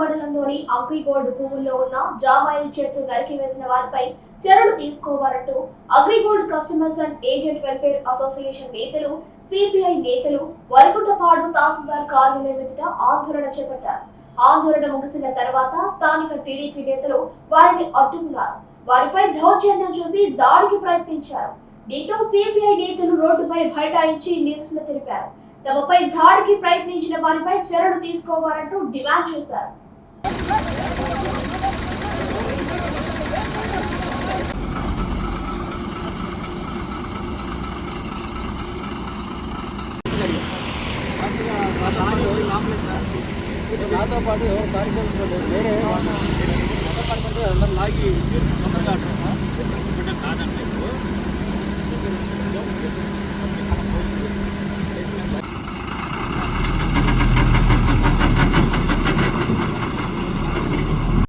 మండలంలోని అగ్రిగోల్డ్ భూముల్లో ఉన్న జామాయిల్ చెట్లు నరికివేసిన వారిపై చర్యలు తీసుకోవాలంటూ Agrigold customers and agent welfare association నేతలు సిపిఐ నేతలు వరకుంటపాడు తహసీల్దార్ కార్యాలయం ఎదుట ఆందోళన చేపట్టారు. ఆందోళన ముగిసిన తర్వాత స్థానిక టీడీపీ నేతలు వారిని అడ్డుకున్నారు. వారిపై దౌర్జన్యం చేసి దాడికి ప్రయత్నించారు. దీంతో సిపిఐ నేతలు రోడ్డుపై బైఠాయించి నిరసన తెలిపారు. తమపై దాడికి ప్రయత్నించిన వారిపై చర్యలు తీసుకోవాలంటూ డిమాండ్ చేశారు. నాతో పాటు ఎవరు పారిశ్రామిక వేరే వాళ్ళు పడిపోతే అందరు లాగి తొందరగా